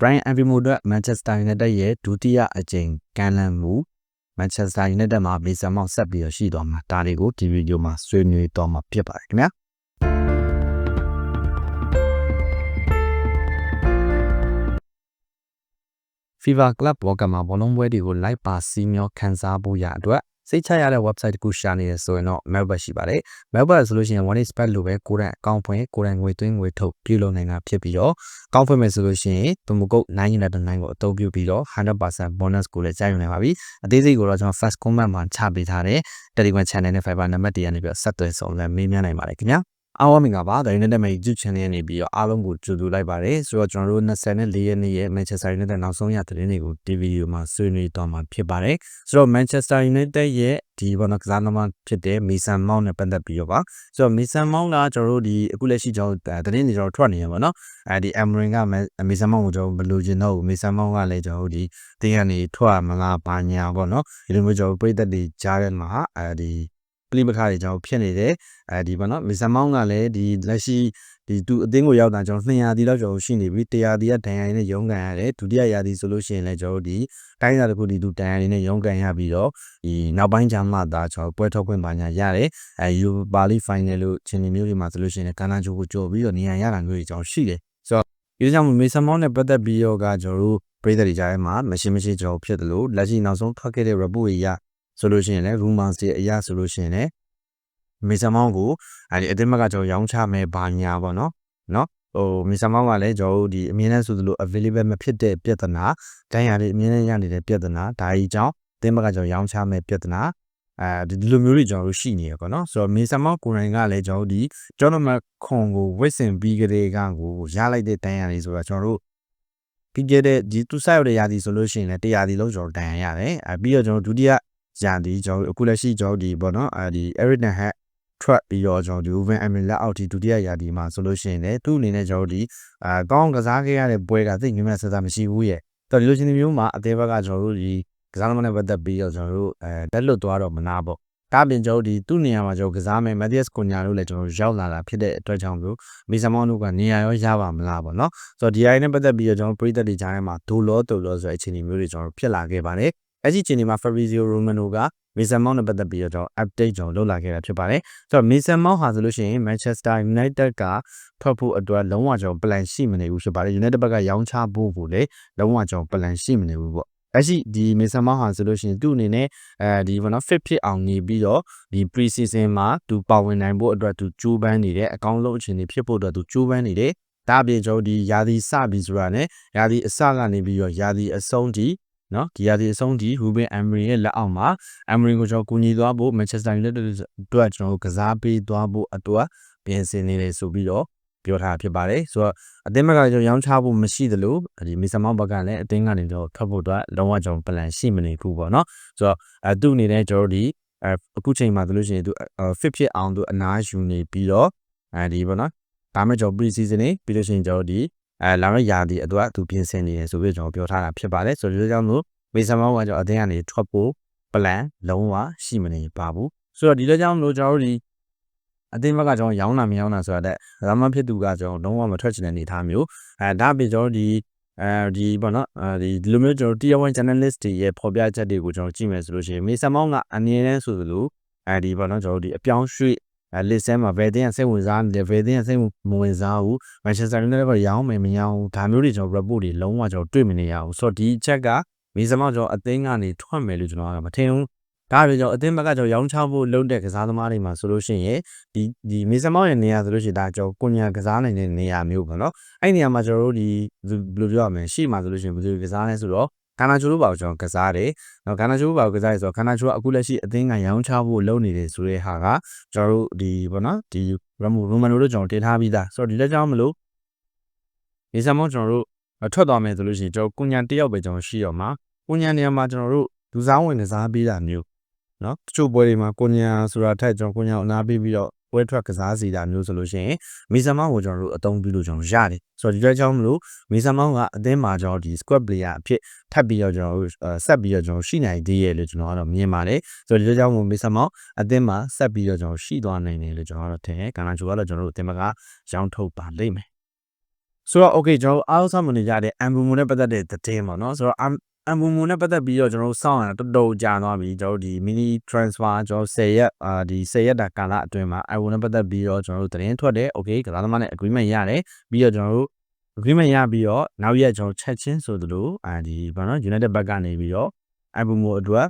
Brian Mbeumo အတွက် Manchester United ရဲ့ဒုတိယအကြိမ်ကန်လန်မှု Manchester United မှာမေဆန်မောက်ဆက်ပြီးတော့ရှိသွားမှာဒါတွေကိုဒီဗီဒီယိုမှာဆွေးနွေးတော့မှာဖြစ်ပါတယ်ခင်ဗျာ FIFA Club Worker မှာဘောလုံးပွဲတွေကို live ပါစီမျောခန်းစားဖို့ရအတွက် စိတ်ချရတဲ့ website တစ်ခုရှာနေရဆိုရင်တော့ Melbet ရှိပါတယ်။ Melbet ဆိုလို့ရှိရင် one is bet လို့ပဲကိုယ်တိုင်အကောင့်ဖွင့်ကိုယ်တိုင်ငွေသွင်းငွေထုတ်ပြုလုပ်နိုင်တာဖြစ်ပြီးတော့အကောင့်ဖွင့်မယ်ဆိုလို့ရှိရင်သူမကုတ်999ကိုအသုံးပြုပြီးတော့100% bonus ကိုလည်းကြားယူနိုင်ပါပြီ။အသေးစိတ်ကိုတော့ကျွန်တော် first comment မှာချပေးထားတဲ့ Telegram channel နဲ့ Fiverr နံပါတ်တရနေပြီးတော့ဆက်သွယ်ဆောင်လည်းမေးမြန်းနိုင်ပါတယ်ခင်ဗျာ။ အားဝမင်္ဂလာပါဒါ United မှာ YouTube channel နဲ့နေပြီးတော့အားလုံးကိုကြိုဆိုလိုက်ပါတယ်ဆိုတော့ကျွန်တော်တို့24ရက်နေ့ရဲ့ Manchester United နောက်ဆုံးရသတင်းတွေကိုဒီဗီဒီယိုမှာဆွေးနွေးသွားမှာဖြစ်ပါတယ်ဆိုတော့ Manchester United ရဲ့ဒီဘောနကစားသမားဖြစ်တဲ့ Mason Mount နဲ့ပတ်သက်ပြီးတော့ပါဆိုတော့ Mason Mount ကကျွန်တော်တို့ဒီအခုလက်ရှိကျွန်တော်သတင်းတွေကျွန်တော်ထွက်နေရပါတော့အဲဒီ Emery က Mason Mount ကိုကျွန်တော်မလိုချင်တော့ဘူး Mason Mount ကလည်းကျွန်တော်တို့ဒီတင်းကနေထွက်မလားဘာညာပေါ့နော်ဒီလိုမျိုးကျွန်တော်ပြည်သက်တွေကြားထဲမှာအဲဒီပ လိပခါတွေကျွန်တော်ဖြစ်နေတယ်အဲဒီပေါ့နော်မီဆန်မောင်းကလည်းဒီလက်ရှိဒီသူအသင်းကိုရောက်တာကျွန်တော်200တီလောက်ကျွန်တော်ရှိနေပြီ100တီကဒဏ်ရာရည်နဲ့ရုန်းကန်ရတယ်ဒုတိယရာသီဆိုလို့ရှိရင်လည်းကျွန်တော်ဒီတိုင်းစာတစ်ခုဒီသူဒဏ်ရာရည်နဲ့ရုန်းကန်ရပြီးတော့ဒီနောက်ပိုင်းကျမှသာကျွန်တော်ပွဲထုတ်ခွင့်ပါညာရတယ်အဲယူပါလီဖိုင်နယ်လို့ချင်းနေမျိုးတွေမှာဆိုလို့ရှိရင်ကန္နာချိုကိုကြော်ပြီးတော့နေရာရတာမျိုးတွေကျွန်တော်ရှိတယ်ဆိုတော့ဒီကြောင့်မေဆန်မောင်းနဲ့ပတ်သက်ပြီးတော့ကကျွန်တော်တို့ပြည်သက်တွေကြားထဲမှာမရှိမရှိကျွန်တော်ဖြစ်တယ်လို့လက်ရှိနောက်ဆုံးထွက်ခဲ့တဲ့ report တွေရ ဆိုလို့ရှိရင်လည်း rumors တွေအရဆိုလို့ရှိရင်လည်းမေဆန်မောင်းကိုအဲဒီအသင်းဘက်ကကျွန်တော်ရောင်းချမယ်ဘာညာပေါ့နော်နော်ဟိုမေဆန်မောင်းကလည်းကျွန်တော်တို့ဒီအမြင်နဲ့ဆိုသလို available မဖြစ်တဲ့ပြဿနာတန်းရည်အမြင်နဲ့ရနေတဲ့ပြဿနာဒါကြီးကြောင့်အသင်းဘက်ကကျွန်တော်ရောင်းချမယ်ပြဿနာအဲဒီလိုမျိုးတွေကျွန်တော်တို့ရှိနေရပေါ့နော်ဆိုတော့မေဆန်မောင်းကိုရိုင်းကလည်းကျွန်တော်တို့ဒီကျွန်တော်မခွန်ကိုဝစ်စင်ပြီးကလေးကကိုရလိုက်တဲ့တန်းရည်ဆိုတာကျွန်တော်တို့ပြီးခဲ့တဲ့ဒီသူဆိုင်ရတဲ့ရာသီဆိုလို့ရှိရင်လည်းတရားဒီလုံးကျွန်တော်တန်ရရတယ်အဲပြီးတော့ကျွန်တော်ဒုတိယ ရာသီကျွန်တော်အခုလက်ရှိကျွန်တော်ဒီပေါ့နော်အဲဒီ Eric Ten Hag ထွက်ပြီးတော့ကျွန်တော်ဒီ Ruben Amorim လက်အောက်ထိဒုတိယရာသီမှာဆိုလို့ရှိရင်လည်းသူ့အနေနဲ့ကျွန်တော်ဒီအာကောင်းကစားခဲ့ရတဲ့ပွဲကသိငမြတ်ဆက်စားမရှိဘူးရဲ့တော်ဒီလိုချင်းမျိုးမှာအသေးဘက်ကကျွန်တော်တို့ဒီကစားသမားနဲ့ပတ်သက်ပြီးတော့ကျွန်တော်တို့အဲတက်လွတ်သွားတော့မနာပေါ့ဒါပြင်ကျွန်တော်ဒီသူ့နေရာမှာကျွန်တော်ကစားမယ် Matthias Cunha လို့လည်းကျွန်တော်ရောက်လာတာဖြစ်တဲ့အတွက်ကြောင့်မျိုးမီဆာမောင်းတို့ကနေရာရောရပါမလားပေါ့နော်ဆိုတော့ဒီအရင်နဲ့ပတ်သက်ပြီးတော့ကျွန်တော်ပရိသတ်တွေကြားထဲမှာဒိုလောဒိုလောဆိုတဲ့အခြေအနေမျိုးတွေကျွန်တော်ဖြစ်လာခဲ့ပါတယ် အဲ့ဒီအခြေအနေမှာ Fabrizio Romano က Mason Mount နဲ့ပတ်သက်ပြီးတော့ update ကျွန်တော်လုပ်လာခဲ့တာဖြစ်ပါတယ်။ဆိုတော့ Mason Mount ဟာဆိုလို့ရှိရင် Manchester United ကထွက်ဖို့အတွက်လုံးဝကျွန်တော် plan ရှိမနေဘူးဖြစ်ပါတယ်။ United ဘက်ကရောင်းချဖို့ကိုလည်းလုံးဝကျွန်တော် plan ရှိမနေဘူးပေါ့။လက်ရှိဒီ Mason Mount ဟာဆိုလို့ရှိရင်သူ့အနေနဲ့အဲဒီဘောနော် fit ဖြစ်အောင်နေပြီးတော့ဒီ pre season မှာသူပါဝင်နိုင်ဖို့အတွက်သူကြိုးပမ်းနေတယ်အကောင်းဆုံးအခြေအနေဖြစ်ဖို့အတွက်သူကြိုးပမ်းနေတယ်ဒါအပြင်ကျွန်တော်ဒီယာဒီစပြီဆိုတာ ਨੇ ယာဒီအစကနေပြီးတော့ယာဒီအဆုံးထိ နော်ဒီရာသီအဆုံးထိ Ruben Amorim ရဲ့လက်အောက်မှာ Amorim ကိုကျွန်တော်ကူညီသွားဖို့ Manchester United အတွက်ကျွန်တော်ကစားပေးသွားဖို့အတွက်ပြင်ဆင်နေတယ်ဆိုပြီးတော့ပြောထားဖြစ်ပါတယ်ဆိုတော့အသင်းဘက်ကကျွန်တော်ရောင်းချဖို့မရှိသလိုဒီမီဆာမောက်ဘက်ကလည်းအသင်းကနေတော့ထွက်ဖို့အတွက်လုံးဝကျွန်တော် plan ရှိမနေဘူးပေါ့နော်ဆိုတော့အဲသူ့အနေနဲ့ကျွန်တော်ဒီအခုချိန်မှာဆိုလို့ရှိရင်သူ fit ဖြစ်အောင်သူအနားယူနေပြီးတော့အဲဒီပေါ့နော်ဒါမှကျွန်တော် pre season နေပြီးလို့ရှိရင်ကျွန်တော်ဒီ အဲလာမယ့်ရာသီအတွက်သူပြင်ဆင်နေတယ်ဆိုပြီးကျွန်တော်ပြောထားတာဖြစ်ပါတယ်ဆိုတော့ဒီလိုကြောင့်မို့မေဆန်မောင်းကကျွန်တော်အတင်းကနေထွက်ဖို့ plan လုံးဝရှိမနေပါဘူးဆိုတော့ဒီလိုကြောင့်မလို့ကျွန်တော်တို့ဒီအတင်းဘက်ကကျွန်တော်ရောင်းတာမရောင်းတာဆိုတာတဲ့ဒါမှဖြစ်သူကကျွန်တော်လုံးဝမထွက်ချင်တဲ့အနေအထားမျိုးအဲဒါပြင်ကျွန်တော်ဒီအဲဒီပေါ့နော်အဲဒီဒီလိုမျိုးကျွန်တော် tier 1 journalist တွေရဲ့ဖော်ပြချက်တွေကိုကျွန်တော်ကြည့်မယ်ဆိုလို့ရှိရင်မေဆန်မောင်းကအမြင်နဲ့ဆိုသလိုအဲဒီပေါ့နော်ကျွန်တော်တို့ဒီအပြောင်းရွှေ့ အဲလစ်ဆဲမှာဘယ်တင်းကစိတ်ဝင်စားနေတယ်ဘယ်တင်းကစိတ်မဝင်စားဘူးမန်ချက်စတာယူနိုက်တက်ကရောင်းမယ်မရောင်းဘူးဒါမျိုးတွေကျွန်တော် report တွေလုံးဝကျွန်တော်တွေ့မနေရဘူးဆိုတော့ဒီချက်ကမေးစမောက်ကျွန်တော်အသိန်းကနေထွက်မယ်လို့ကျွန်တော်ကမထင်ဘူးဒါပေမဲ့ကျွန်တော်အသင်းဘက်ကကျွန်တော်ရောင်းချဖို့လုပ်တဲ့ကစားသမားတွေမှာဆိုလို့ရှိရင်ဒီဒီမေဆမောင်းရဲ့နေရာဆိုလို့ရှိရင်ဒါကျွန်တော်ကိုညာကစားနိုင်တဲ့နေရာမျိုးပေါ့နော်အဲ့နေရာမှာကျွန်တော်တို့ဒီဘယ်လိုပြောရမလဲရှေ့မှာဆိုလို့ရှိရင်ဘယ်လိုကစားလဲဆိုတော့ ခန္ဓာချိုးလို့ပါကျွန်တော်ကစားတယ်။နော်ခန္ဓာချိုးပါကစားရဆိုတော့ခန္ဓာချိုးကအခုလက်ရှိအသင်းကရောင်းချဖို့လုပ်နေတယ်ဆိုတဲ့ဟာကကျွန်တော်တို့ဒီပေါ့နော်ဒီရမရိုမန်နိုတို့ကျွန်တော်တင်ထားပြီးသားဆိုတော့ဒီလက်ကြောင်းမလို့ဒီဆမ်မောကျွန်တော်တို့ထွက်သွားမယ်ဆိုလို့ရှိရင်ကျွန်တော်ကုညာတယောက်ပဲကျွန်တော်ရှိတော့မှာကုညာနေရာမှာကျွန်တော်တို့လူစားဝင်ကစားပေးတာမျိုးနော်တချို့ပွဲတွေမှာကုညာဆိုတာထက်ကျွန်တော်ကုညာကိုအနာပေးပြီးတော့ ပွဲထွက်ကစားစီတာမျိုးဆိုလို့ရှိရင်မီဆာမောင်းကိုကျွန်တော်တို့အသုံးပြုလို့ကျွန်တော်ရတယ်ဆိုတော့ဒီအတွက်ကြောင့်မလို့မီဆာမောင်းကအသင်းမှာကျွန်တော်ဒီ squad player အဖြစ်ထပ်ပြီးတော့ကျွန်တော်တို့ဆက်ပြီးတော့ကျွန်တော်ရှိနိုင်သေးရဲ့လို့ကျွန်တော်ကတော့မြင်ပါတယ်ဆိုတော့ဒီအတွက်ကြောင့်မို့မီဆာမောင်းအသင်းမှာဆက်ပြီးတော့ကျွန်တော်ရှိသွားနိုင်တယ်လို့ကျွန်တော်ကတော့ထင်တယ်ကာနာချိုကတော့ကျွန်တော်တို့အသင်းဘက်ကရောင်းထုတ်ပါလိမ့်မယ်ဆိုတော့ okay ကျွန်တော်တို့အားလုံးစောင့်မနေကြတဲ့ Ambumo နဲ့ပတ်သက်တဲ့သတင်းပေါ့နော်ဆိုတော့ Ambumo နဲ့ပတ်သက်ပြီးတော့ကျွန်တော်တို့စောင့်ရတာတော်တော်ကြာသွားပြီကျွန်တော်တို့ဒီ mini transfer ကျွန်တော်10ရက်အာဒီ10ရက်တာကာလအတွင်းမှာ Ambumo နဲ့ပတ်သက်ပြီးတော့ကျွန်တော်တို့သတင်းထွက်တယ် okay ကစားသမားနဲ့ agreement ရတယ်ပြီးတော့ကျွန်တော်တို့ agreement ရပြီးတော့နောက်ရက်ကျွန်တော်ချက်ချင်းဆိုသလိုအာဒီဘာနော် United ဘက်ကနေပြီးတော့ Ambumo အတွက်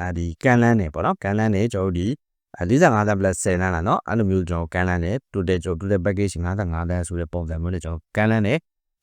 အာဒီကန်လန်းနေပေါ့နော်ကန်လန်းနေကျွန်တော်တို့ဒီ45တန်း plus 10တန်းလာเนาะအဲ့လိုမျိုးကျွန်တော်ကန်လန်းနေ total ကျွန်တော် total package 55တန်းဆိုတဲ့ပုံစံမျိုးနဲ့ကျွန်တော်ကန်လန်းနေ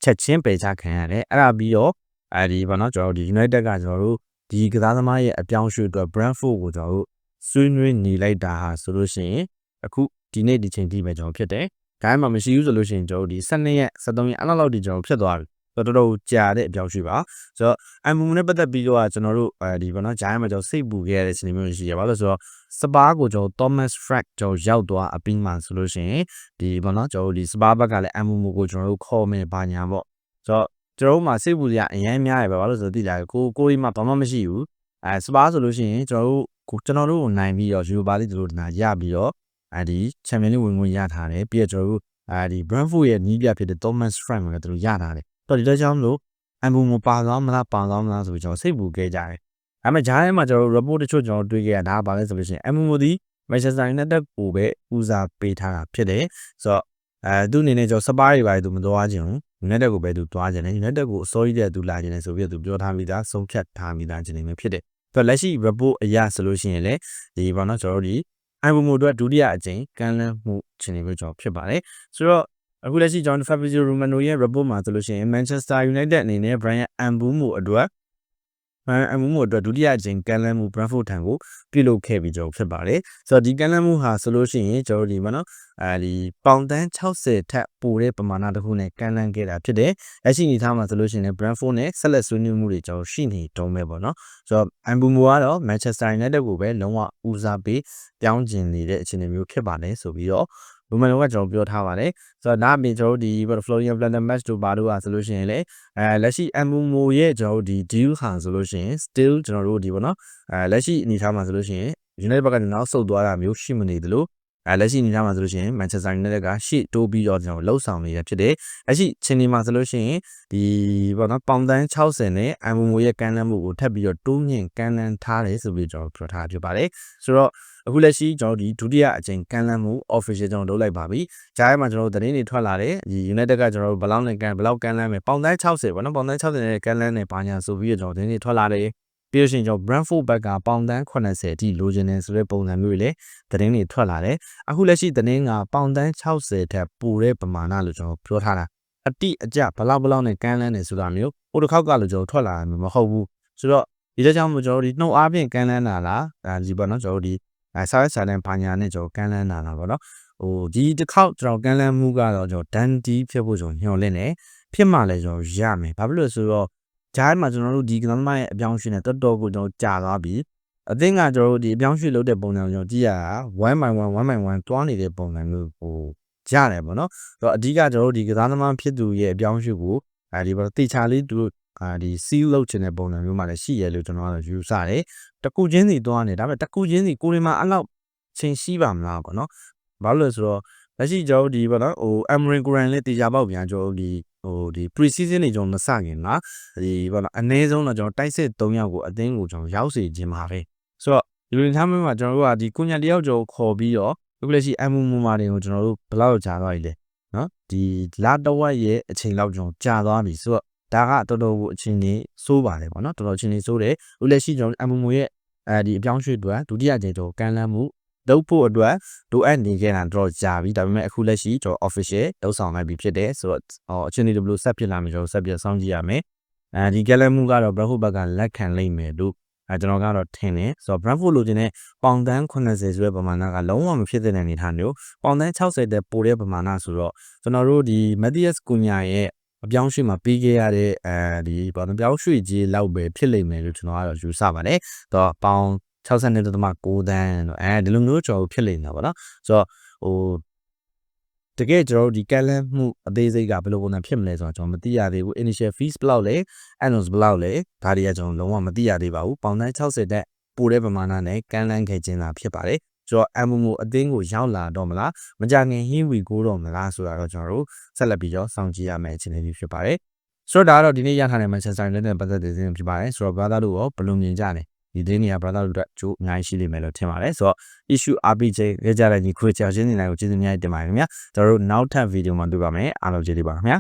ချက်ချင်းပယ်ချခံရတယ်အဲ့ဒါပြီးတော့ အဲဒီဘာနော်ကျွန်တော်တို့ဒီ United ကကျွန်တော်တို့ဒီကစားသမားရဲ့အပြောင်းရွှေ့အတွက် Brentford ကိုကျွန်တော်တို့ဆွေးနွေးနေလိုက်တာဟာဆိုလို့ရှိရင်အခုဒီနေ့ဒီချိန်ထိပဲကျွန်တော်ဖြစ်တယ်။ဒါမှမရှိဘူးဆိုလို့ရှိရင်ကျွန်တော်တို့ဒီ12ရက်13ရက်အဲ့လောက်ထိကျွန်တော်ဖြစ်သွားပြီ။တော်တော်ကြာတဲ့အပြောင်းရွှေ့ပါ။ဆိုတော့အမ်မူနဲ့ပတ်သက်ပြီးတော့ကျွန်တော်တို့အဲဒီဘာနော်ဂျိုင်းမှာကျွန်တော်စိတ်ပူခဲ့ရတဲ့ချိန်မျိုးရှိရပါလို့ဆိုတော့စပါးကိုကျွန်တော် Thomas Frank ကျွန်တော်ရောက်သွားအပြီးမှဆိုလို့ရှိရင်ဒီဘာနော်ကျွန်တော်တို့ဒီစပါးဘက်ကလည်းအမ်မူကိုကျွန်တော်တို့ခေါ်မယ်ဘာညာပေါ့။ဆိုတော့ ကျွန်တော်တို့မှာစိတ်ပူစရာအရင်များရပဲဘာလို့ဆိုတော့တိလာကိုကိုကြီးမှဘာမှမရှိဘူးအဲစပါးဆိုလို့ရှိရင်ကျွန်တော်တို့ကိုကျွန်တော်တို့ကိုနိုင်ပြီးတော့ယူပါလိဒီလိုနာရပြီးတော့အဲဒီချန်ပီယံလိဝင်ဝင်ရထားတယ်ပြီးတော့ကျွန်တော်တို့အဲဒီ Brentford ရဲ့နီးပြဖြစ်တဲ့ Thomas Frank ကတို့ရထားတယ်တော့ဒီတော့ကြောင့်မလို့အမ်ဘူမပါသွားမလားပါသွားမလားဆိုပြီးကျွန်တော်စိတ်ပူခဲ့ကြတယ်ဒါပေမဲ့ဂျားထဲမှာကျွန်တော်တို့ report တချို့ကျွန်တော်တွေ့ခဲ့ရတာဘာလဲဆိုလို့ရှိရင်အမ်ဘူမိုဒီ Manchester United ကိုပဲဦးစားပေးထားတာဖြစ်တယ်ဆိုတော့အဲသူအနေနဲ့ကျွန်တော်စပါးတွေပါသူမသွားခြင်းဘူး United ကိုပဲသူသွားခြင်းနဲ့ United ကိုအစိုးရတဲ့သူလာခြင်းနဲ့ဆိုပြီးတော့သူပြောထားမိသားဆုံးဖြတ်ထားမိသားခြင်းတွေဖြစ်တယ်။ဆိုတော့လက်ရှိ report အရဆိုလို့ရှိရင်လည်းဒီဘောနော်ကျွန်တော်တို့ဒီအိုင်ဘူမိုအတွက်ဒုတိယအကြိမ်ကန်လန်းမှုခြင်းတွေပဲကျွန်တော်ဖြစ်ပါတယ်။ဆိုတော့အခုလက်ရှိကျွန်တော် Fabrizio Romano ရဲ့ report မှာဆိုလို့ရှိရင် Manchester United အနေနဲ့ Brian Mbeumo အတွက် အမ်မှုအတွက်ဒုတိယအကြိမ်ကန်လန်းမှု Brentford ထံကိုပြုလုပ်ခဲ့ပြီးကြောဖြစ်ပါတယ်။ဆိုတော့ဒီကန်လန်းမှုဟာဆိုလို့ရှိရင်ကျွန်တော်ဒီမှာနော်အဲဒီပေါင်တန်း60ထက်ပိုတဲ့ပမာဏတစ်ခုနဲ့ကန်လန်းခဲ့တာဖြစ်တယ်။လက်ရှိအနေထားမှာဆိုလို့ရှိရင် Brentford နဲ့ဆက်လက်ဆွေးနွေးမှုတွေကျွန်တော်ရှိနေတုံးပဲပေါ့နော်။ဆိုတော့အမ်ဘူမိုကတော့ Manchester United ကိုပဲလုံးဝဦးစားပေးပြောင်းကျင်နေတဲ့အခြေအနေမျိုးဖြစ်ပါတယ်ဆိုပြီးတော့ လူမန်လုံးကကျွန်တော်ပြောထားပါတယ်ဆိုတော့ဒါအပြင်ကျွန်တော်တို့ဒီ Florian Platinum Match တို့ဘာတို့อ่ะဆိုလို့ရှိရင်လေအဲလက်ရှိ Mbumo ရဲ့ကျွန်တော်တို့ဒီ deal ဟာဆိုလို့ရှိရင် still ကျွန်တော်တို့ဒီပေါ့နော်အဲလက်ရှိအနေထားမှာဆိုလို့ရှိရင် United ဘက်ကနေနောက်ဆုတ်သွားတာမျိုးရှိမနေသလို အဲလက်ရှိအနေထားမှာဆိုလို့ရှိရင် Manchester United ကရှေ့တိုးပြီးတော့ကျွန်တော်လှုပ်ဆောင်နေရဖြစ်တယ်။လက်ရှိချင်းဒီမှာဆိုလို့ရှိရင်ဒီပေါ့နော်ပေါင်တန်း60နဲ့ Mbumo ရဲ့ကန်လန်းမှုကိုထပ်ပြီးတော့တိုးမြင့်ကန်လန်းထားတယ်ဆိုပြီးကျွန်တော်ပြောထားဖြစ်ပါတယ်။ဆိုတော့အခုလက်ရှိကျွန်တော်ဒီဒုတိယအကြိမ်ကန်လန်းမှု official ကျွန်တော်လုပ်လိုက်ပါပြီ။ဂျားထဲမှာကျွန်တော်သတင်းတွေထွက်လာတယ်။ဒီ United ကကျွန်တော်တို့ဘယ်လောက်နဲ့ကန်ဘယ်လောက်ကန်လန်းမယ်ပေါင်တန်း60ပေါ့နော်ပေါင်တန်း60နဲ့ကန်လန်းနဲ့ပါညာဆိုပြီးတော့ကျွန်တော်သတင်းတွေထွက်လာတယ်။ ပြီးလို့ရှိရင်ကျွန်တော် Brentford ဘက်ကပေါင်တန်း80အထိလိုချင်တယ်ဆိုတဲ့ပုံစံမျိုးတွေလည်းသတင်းတွေထွက်လာတယ်။အခုလက်ရှိသတင်းကပေါင်တန်း60ထက်ပိုတဲ့ပမာဏလို့ကျွန်တော်ပြောထားတာ။အတိအကျဘလောက်ဘလောက်နဲ့ကန်လန်းနေဆိုတာမျိုးဟိုတစ်ခေါက်ကလို့ကျွန်တော်ထွက်လာမှာမဟုတ်ဘူး။ဆိုတော့ဒီကြောင့်မို့ကျွန်တော်တို့ဒီနှုတ်အားဖြင့်ကန်လန်းလာလားအဲဒီပေါ့နော်ကျွန်တော်တို့ဒီအဲစာရွက်စာတမ်းဘာညာနဲ့ကျွန်တော်ကန်လန်းလာတာပေါ့နော်ဟိုဒီတစ်ခေါက်ကျွန်တော်ကန်လန်းမှုကတော့ကျွန်တော်ဒန်တီဖြစ်ဖို့ကျွန်တော်ညှော်လင့်တယ်ဖြစ်မှလည်းကျွန်တော်ရမယ်ဘာဖြစ်လို့ဆိုတော့ ဂျားမှာကျွန်တော်တို့ဒီကနမရဲ့အပြောင်းရွှေ့နဲ့တော်တော်ကိုကျွန်တော်ကြာသွားပြီအသင်းကကျွန်တော်တို့ဒီအပြောင်းရွှေ့လုပ်တဲ့ပုံစံကိုကျွန်တော်ကြည့်ရတာ1 by 1 1 by 1တွားနေတဲ့ပုံစံမျိုးဟိုရတယ်ပေါ့နော်ဆိုတော့အဓိကကျွန်တော်တို့ဒီကစားသမားဖြစ်သူရဲ့အပြောင်းရွှေ့ကိုအဲဒီပေါ့တေချာလေးသူတို့အာဒီ seal လုပ်ချင်တဲ့ပုံစံမျိုးမှလည်းရှိရလို့ကျွန်တော်ကတော့ယူဆတယ်တကူချင်းစီသွားနေဒါပေမဲ့တကူချင်းစီကိုရီမှာအဲ့လောက်ချင်းရှိပါမလားပေါ့နော်ဘာလို့လဲဆိုတော့လက်ရှိကျွန်တော်ဒီပေါ့နော်ဟို Amarin Kuran လေးတေချာပေါက်ပြန်ကျွန်တော်ဒီ ဟိုဒီ pre season တွေကျွန်တော်မစခင်ကဒီပေါ့နော်အနည်းဆုံးတော့ကျွန်တော်တိုက်စစ်3ယောက်ကိုအသင်းကိုကျွန်တော်ရောက်စေခြင်းပါပဲဆိုတော့ဒီလိုထားမှမှာကျွန်တော်တို့ကဒီကုညာတယောက်ကျော်ခေါ်ပြီးတော့အခုလက်ရှိ MU မူမာတွေကိုကျွန်တော်တို့ဘယ်လောက်ကြာသွားပြီလဲနော်ဒီလာတဝက်ရဲ့အချိန်လောက်ကျွန်တော်ကြာသွားပြီဆိုတော့ဒါကတော်တော်ကိုအချင်းကြီးစိုးပါတယ်ပေါ့နော်တော်တော်ချင်းကြီးစိုးတယ်ဦးလက်ရှိကျွန်တော်အမမွေရဲ့အဲဒီအပြောင်းရွှေ့အတွက်ဒုတိယကြိမ်တော့ကန်လန်းမှု လုပ်ဖို့အတွက်လိုအပ်နေကြတာတော့ကြာပြီဒါပေမဲ့အခုလက်ရှိကျွန်တော် official လောက်ဆောင်လိုက်ပြီဖြစ်တယ်ဆိုတော့အချင်းကြီးဘယ်လိုဆက်ဖြစ်လာမလဲကျွန်တော်ဆက်ပြစောင့်ကြည့်ရမယ်အဲဒီကန်လန်းမှုကတော့ Brentford ဘက်ကလက်ခံလိမ့်မယ်လို့အဲကျွန်တော်ကတော့ထင်တယ်ဆိုတော့ Brentford လိုချင်တဲ့ပေါင်တန်း80ဆိုတဲ့ပမာဏကလုံးဝမဖြစ်တဲ့အနေထားမျိုးပေါင်တန်း60တဲ့ပိုတဲ့ပမာဏဆိုတော့ကျွန်တော်တို့ဒီ Matthias Cunha ရဲ့အပြောင်းရွှေ့မှာပြီးခဲ့ရတဲ့အဲဒီဘာလို့ပြောင်းရွှေ့ကြီးလောက်ပဲဖြစ်လိမ့်မယ်လို့ကျွန်တော်ကတော့ယူဆပါတယ်။တော့ပေါင် 62.6တန်းတော့အဲဒီလိုမျိုးကျွန်တော်ဖြစ်လိမ့်မှာပေါ့နော်။ဆိုတော့ဟိုတကယ်ကျွန်တော်တို့ဒီကန်လန်းမှုအသေးစိတ်ကဘယ်လိုပုံစံဖြစ်မလဲဆိုတော့ကျွန်တော်မသိရသေးဘူး initial fees ဘယ်လောက်လဲ annuals ဘယ်လောက်လဲဒါတွေကကျွန်တော်လုံးဝမသိရသေးပါဘူးပေါင်တန်း60တက်ပိုတဲ့ပမာဏနဲ့ကန်လန်းခဲ့ခြင်းသာဖြစ်ပါတယ်ဆိုတော့ MMO အသင်းကိုရောက်လာတော့မလားမကြခင် here we go တော့မလားဆိုတာတော့ကျွန်တော်တို့ဆက်လက်ပြီးတော့စောင့်ကြည့်ရမယ့်အခြေအနေလေးဖြစ်ပါတယ်ဆိုတော့ဒါကတော့ဒီနေ့ရထားတဲ့ Manchester United နဲ့ပတ်သက်တဲ့သတင်းဖြစ်ပါတယ်ဆိုတော့ brother တို့ရောဘယ်လိုမြင်ကြလဲ ဒီသတင်းတွေက brother တို့အတွက်အကျိုးအများကြီးရှိလိမ့်မယ်လို့ထင်ပါတယ်ဆိုတော့ issue RPG ခဲ့ကြတဲ့ညီခွေချောင်းချင်းနေနိုင်ကိုကျေးဇူးများတင်ပါတယ်ခင်ဗျာကျွန်တော်တို့နောက်ထပ်ဗီဒီယိုမှာတွေ့ပါမယ်အားလုံးကျေးဇူးပါခင်ဗျာ